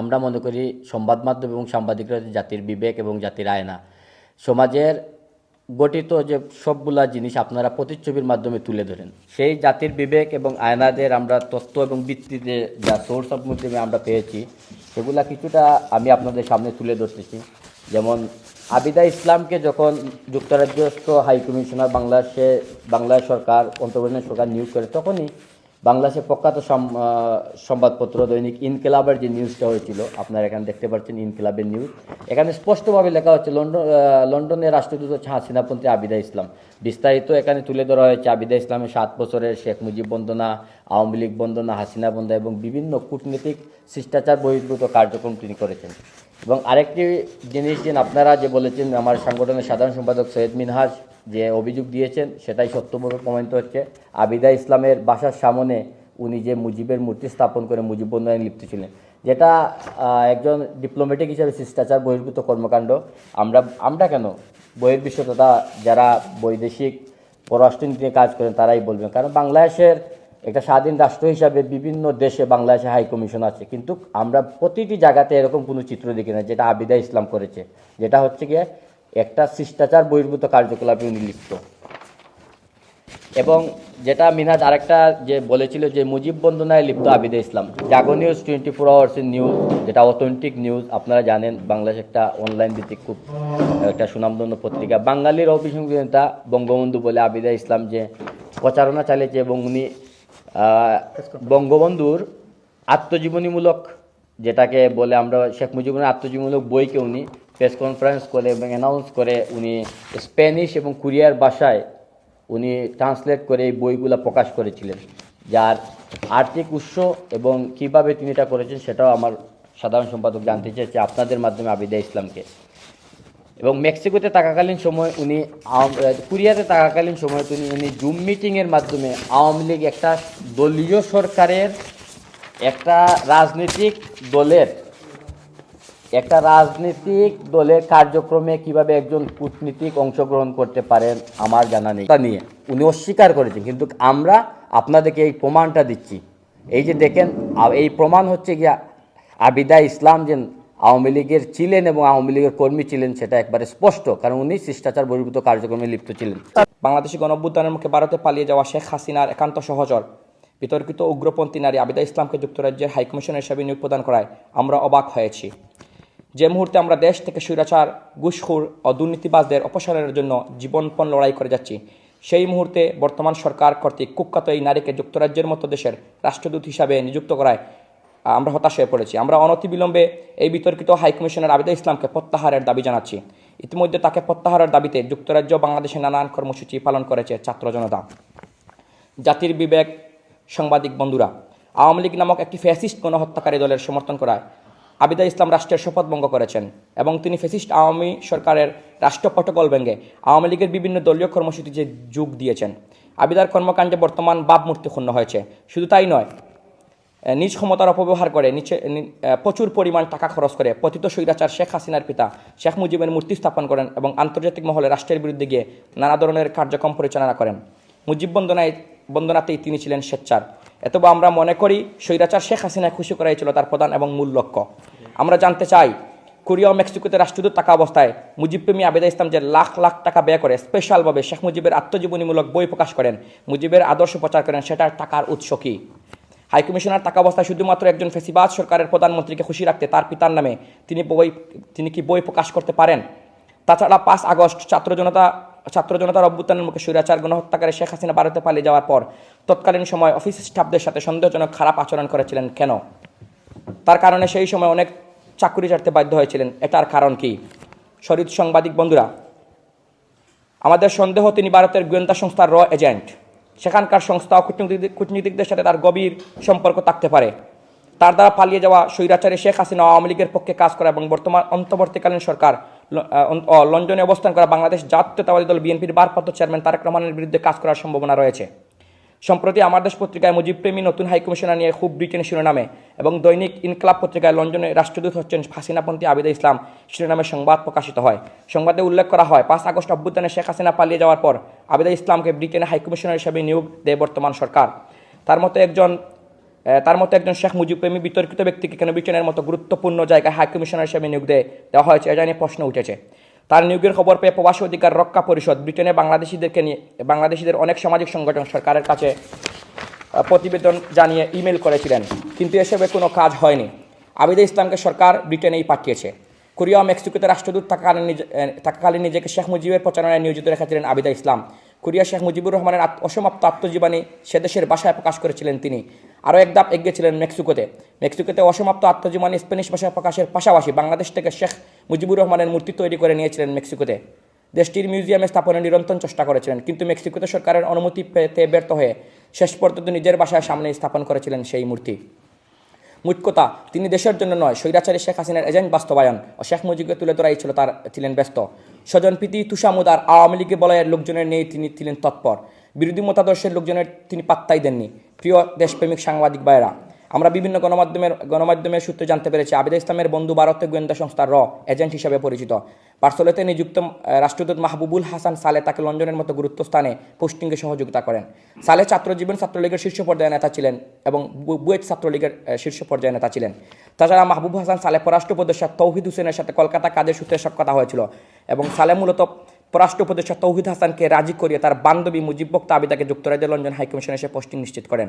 আমরা মনে করি সংবাদ মাধ্যম এবং সাংবাদিকরা জাতির বিবেক এবং জাতির আয়না। সমাজের গঠিত যে সবগুলা জিনিস আপনারা প্রতিচ্ছবির মাধ্যমে তুলে ধরেন। সেই জাতির বিবেক এবং আয়নাদের আমরা তথ্য এবং ভিত্তিতে যা সোর্স অফ মাধ্যমে আমরা পেয়েছি, সেগুলা কিছুটা আমি আপনাদের সামনে তুলে ধরতেছি। যেমন আবিদা ইসলামকে যখন যুক্তরাজ্যস্থ হাইকমিশনার বাংলাদেশে বাংলাদেশ সরকার, অন্তর্বর্তী সরকার নিয়োগ করে, তখনই বাংলাদেশের প্রখ্যাত সংবাদপত্র দৈনিক ইনকিলাবের যে নিউজটা হয়েছিল, আপনারা এখানে দেখতে পাচ্ছেন ইনকিলাবের নিউজ। এখানে স্পষ্টভাবে লেখা হচ্ছে, লন্ডন লন্ডনের রাষ্ট্রদূত হচ্ছে হাসিনাপন্থী আবিদা ইসলাম। বিস্তারিত এখানে তুলে ধরা হয়েছে, আবিদা ইসলামের সাত বছরের শেখ মুজিব বন্দনা, আওয়ামী লীগ বন্দনা, হাসিনা বন্দনা এবং বিভিন্ন কূটনীতিক শিষ্টাচার বহির্ভূত কার্যক্রম তিনি করেছেন। এবং আরেকটি জিনিস যে আপনারা যে বলেছেন, আমার সংগঠনের সাধারণ সম্পাদক সৈয়দ মিনহাজ যে অভিযোগ দিয়েছেন, সেটাই সত্যভাবে প্রমাণিত হচ্ছে। আবিদা ইসলামের বাসার সামনে উনি যে মুজিবের মূর্তি স্থাপন করে মুজিব বন্ধনে লিপ্ত ছিলেন। যেটা একজন ডিপ্লোম্যাটিক হিসাবে শিষ্টাচার বহির্ভূত কর্মকাণ্ড। আমরা আমরা কেন? বহির্বিশ্ব তথা যারা বৈদেশিক পররাষ্ট্রনীতি নিয়ে কাজ করেন, তারাই বলবেন। কারণ বাংলাদেশের একটা স্বাধীন রাষ্ট্র হিসাবে বিভিন্ন দেশে বাংলাদেশে হাই কমিশন আছে। কিন্তু আমরা প্রতিটি জায়গাতে এরকম কোনো চিত্র দেখি না, যেটা আবিদা ইসলাম করেছে। যেটা হচ্ছে গিয়ে একটা শিষ্টাচার বহির্ভূত কার্যকলাপে উনি লিপ্ত। এবং যেটা মিনহাজ আরেকটা যে বলেছিল যে মুজিব বন্দনায় লিপ্ত Abida Islam. Jago news twenty four আওয়ার্সের news যেটা অথেন্টিক নিউজ আপনারা জানেন, বাংলাদেশ একটা অনলাইন ভিত্তিক খুব, একটা সুনামধন্য পত্রিকা। বাঙালির অভিসংখ্য নেতা বঙ্গবন্ধু বলে আবিদা ইসলাম যে প্রচারণা চালিয়েছে এবং উনি বঙ্গবন্ধুর আত্মজীবনীমূলক, যেটাকে বলে আমরা শেখ মুজিবুর আত্মজীবনীমূলক বইকে উনি প্রেস কনফারেন্স করে এবং অ্যানাউন্স করে উনি স্প্যানিশ এবং কোরিয়ার ভাষায় উনি ট্রান্সলেট করে এই বইগুলো প্রকাশ করেছিলেন। যার আর্থিক উৎস এবং কীভাবে তিনি এটা করেছেন সেটাও আমার সাধারণ সম্পাদক জানতে চেয়েছে। আপনাদের মাধ্যমে আবিদা ইসলামকে। এবং মেক্সিকোতে থাকাকালীন সময় উনি কুরিয়াতে থাকাকালীন সময় তিনি, উনি জুম মিটিংয়ের মাধ্যমে আওয়ামী লীগ একটা দলীয় সরকারের একটা রাজনৈতিক দলের, একটা রাজনৈতিক দলের কার্যক্রমে কীভাবে একজন কূটনীতিক অংশগ্রহণ করতে পারেন আমার জানা নেই। তা নিয়ে উনি অস্বীকার করেছেন, কিন্তু আমরা আপনাদেরকে এই প্রমাণটা দিচ্ছি। এই যে দেখেন এই প্রমাণ হচ্ছে গিয়া আবিদা ইসলাম যে আওয়ামী লীগের ছিলেন এবং আওয়ামী লীগের কর্মী ছিলেন সেটা একবারে স্পষ্ট, কারণ উনি শিষ্টাচার বহির্ভূত কার্যক্রমে লিপ্ত ছিলেন। বাংলাদেশি গণঅভ্যুত্থানের মুখে ভারতে পালিয়ে যাওয়া শেখ হাসিনার একান্ত সহচর, বিতর্কিত উগ্রপন্থী নারী আবিদা ইসলামকে যুক্তরাজ্যের হাইকমিশনের হিসাবে নিয়োগ প্রদান করায় আমরা অবাক হয়েছি। যে মুহূর্তে আমরা দেশ থেকে স্বৈরাচার, ঘুষখোর ও দুর্নীতিবাজদের অপসারণের জন্য জীবনপণ লড়াই করে যাচ্ছি, সেই মুহূর্তে বর্তমান সরকার কর্তৃক কুখ্যাত এই নারীকে যুক্তরাজ্যের মতো দেশের রাষ্ট্রদূত হিসাবে নিযুক্ত করায় আমরা হতাশ হয়ে পড়েছি। আমরা অনতিবিলম্বে এই বিতর্কিত হাইকমিশনের আবিদা ইসলামকে প্রত্যাহারের দাবি জানাচ্ছি। ইতিমধ্যে তাকে প্রত্যাহারের দাবিতে যুক্তরাজ্য বাংলাদেশে নানান কর্মসূচি পালন করেছে ছাত্র জনতা। জাতির বিবেক, সাংবাদিক বন্ধুরা, আওয়ামী লীগ নামক একটি ফ্যাসিস্ট গণহত্যাকারী দলের সমর্থন করায় আবিদা ইসলাম রাষ্ট্রের শপথ ভঙ্গ করেছেন এবং তিনি ফ্যাসিস্ট আওয়ামী সরকারের রাষ্ট্র প্রটোকল ভেঙে আওয়ামী লীগের বিভিন্ন দলীয় কর্মসূচিতে যোগ দিয়েছেন। আবিদার কর্মকাণ্ডে বর্তমান ভাবমূর্তি ক্ষুণ্ণ হয়েছে। শুধু তাই নয় নিজ ক্ষমতার অপব্যবহার করে, নিচে প্রচুর পরিমাণ টাকা খরচ করে পতিত স্বৈরাচার শেখ হাসিনার পিতা শেখ মুজিবের মূর্তি স্থাপন করেন এবং আন্তর্জাতিক মহলে রাষ্ট্রের বিরুদ্ধে গিয়ে নানা ধরনের কার্যক্রম পরিচালনা করেন। মুজিব বন্দনায়, বন্দনাতেই তিনি ছিলেন স্বেচ্ছার। এতবা আমরা মনে করি স্বৈরাচার শেখ হাসিনা খুশি করাই ছিল তার প্রধান এবং মূল লক্ষ্য। আমরা জানতে চাই, কোরিয়া ও মেক্সিকোতে রাষ্ট্রদূত থাকা অবস্থায় মুজিবপ্রেমী আবেদা ইসলাম যে লাখ লাখ টাকা ব্যয় করে স্পেশালভাবে শেখ মুজিবের আত্মজীবনীমূলক বই প্রকাশ করেন, মুজিবের আদর্শ প্রচার করেন, সেটার টাকার উৎস কী? হাইকমিশনার টাকা অবস্থায় শুধুমাত্র একজন ফেসিবাদ সরকারের প্রধানমন্ত্রীকে খুশি রাখতে তার পিতার নামে তিনি বই তিনি কি বই প্রকাশ করতে পারেন? তাছাড়া পাঁচ আগস্ট ছাত্র জনতা ছাত্র জনতার অভ্যুত্থানের মুখে স্বৈরাচার, গণহত্যাকারী শেখ হাসিনা ভারতে পালিয়ে যাওয়ার পর তৎকালীন সময় অফিস স্টাফদের সাথে সন্দেহজনক খারাপ আচরণ করেছিলেন কেন? তার কারণে সেই সময় অনেক চাকুরি ছাড়তে বাধ্য হয়েছিলেন। এটার কারণ কি? শরীর সাংবাদিক বন্ধুরা, আমাদের সন্দেহ তিনি ভারতের গোয়েন্দা সংস্থার র এজেন্ট। সেখানকার সংস্থা ও কূটনীতিক কূটনীতিকদের সাথে তার গভীর সম্পর্ক থাকতে পারে। তার দ্বারা পালিয়ে যাওয়া স্বৈরাচারী শেখ হাসিনা আওয়ামী লীগের পক্ষে কাজ করা এবং বর্তমান অন্তর্বর্তীকালীন সরকার লন্ডনে অবস্থান করা বাংলাদেশ জাতীয়তাবাদী দল বিএনপির ভারপ্রাপ্ত চেয়ারম্যান তারেক রহমানের বিরুদ্ধে কাজ করার সম্ভাবনা রয়েছে। সম্প্রতি আমার দেশ পত্রিকায় মুজিবপ্রেমী নতুন হাইকমিশনার নিয়ে খুব ব্রিটেন শিরোনামে এবং দৈনিক ইনকলাব পত্রিকায় লন্ডনে রাষ্ট্রদূত হচ্ছেন হাসিনাপন্থী আবিদা ইসলাম। শিরোনামে সংবাদ প্রকাশিত হয়। সংবাদে উল্লেখ করা হয়, পাঁচ আগস্ট অভ্যুত্থানে শেখ হাসিনা পালিয়ে যাওয়ার পর আবিদা ইসলামকে ব্রিটেনে হাইকমিশনার হিসেবে নিয়োগ দেয় বর্তমান সরকার। তার মতো একজন তার মতো একজন শেখ মুজিব প্রেমী বিতর্কিত ব্যক্তিকে কেন ব্রিটেনের মতো গুরুত্বপূর্ণ জায়গায় হাই কমিশনার হিসেবে নিয়োগ দেয়, দেওয়া হয়েছে এটা নিয়ে প্রশ্ন উঠেছে। তার নিয়োগের খবর পেয়ে প্রবাসী অধিকার রক্ষা পরিষদ ব্রিটেনে বাংলাদেশিদেরকে নিয়ে বাংলাদেশিদের অনেক সামাজিক সংগঠন সরকারের কাছে প্রতিবেদন জানিয়ে ইমেল করেছিলেন। কিন্তু এসবে কোনো কাজ হয়নি। আবিদা ইসলামকে সরকার ব্রিটেনেই পাঠিয়েছে। কোরিয়া মেক্সিকোতে রাষ্ট্রদূত থাকাকালীন নিজে- থাকাকালীন নিজেকে শেখ মুজিবের প্রচারণায় নিয়োজিত রেখেছিলেন আবিদা ইসলাম। কোরিয়া শেখ মুজিবুর রহমানের অসমাপ্ত আত্মজীবনী সে দেশের ভাষায় প্রকাশ করেছিলেন তিনি। আরও এক ধাপ এগিয়ে ছিলেন মেক্সিকোতে। মেক্সিকোতে অসমাপ্ত আত্মজীবনী স্প্যানিশ ভাষায় প্রকাশের পাশাপাশি বাংলাদেশ থেকে শেখ মুজিবুর রহমানের মূর্তি তৈরি করে নিয়েছিলেন মেক্সিকোতে। দেশটির মিউজিয়ামে স্থাপনের নিরন্তর চেষ্টা করেছিলেন, কিন্তু মেক্সিকোতে সরকারের অনুমতি পেতে ব্যর্থ হয়ে শেষ পর্যন্ত নিজের বাসায় সামনে স্থাপন করেছিলেন সেই মূর্তি। কথা তিনি দেশের জন্য নয়, স্বৈরাচারী শেখ হাসিনার এজেন্ট বাস্তবায়ন। ও শেখ মুজিবকে তুলে ধরাই ছিল তার, ছিলেন ব্যস্ত। স্বজনপ্রীতি তুষামুদ আর আওয়ামী লীগে বলয়ের লোকজনের নিয়ে তিনি ছিলেন তৎপর। বিরোধী মতাদর্শের লোকজনের তিনি পাত্তাই দেননি। প্রিয় দেশপ্রেমিক সাংবাদিক ভাইয়েরা আমরা বিভিন্ন গণমাধ্যমের গণমাধ্যমের সূত্রে জানতে পেরেছি, আবিদা ইসলামের বন্ধু ভারতীয় গোয়েন্দা সংস্থা র, এজেন্ট হিসেবে পরিচিত। পার্সলেতে নিযুক্ত রাষ্ট্রদূত মাহবুবুল হাসান সালে তাকে লন্ডনের মতো গুরুত্ব স্থানে পোস্টিংয়ে সহযোগিতা করেন। সালে ছাত্রজীবন ছাত্রলীগের শীর্ষ পর্যায়ে নেতা ছিলেন এবং বুয়েট ছাত্রলীগের শীর্ষ পর্যায়ে নেতা ছিলেন। তাছাড়া মাহবুব হাসান সালে পররাষ্ট্র উপদেষ্টা তৌহিদ হোসেনের সাথে কলকাতা কাজের সূত্রে কথা হয়েছিল এবং সালে মূলত পররাষ্ট্র উপদেষ্টা তৌহিদ হাসানকে রাজি করিয়ে তার বান্ধবী মুজিব বক্তা আবিদাকে যুক্তরাজ্যের লন্ডন হাইকমিশনে এসে পোস্টিং নিশ্চিত করেন।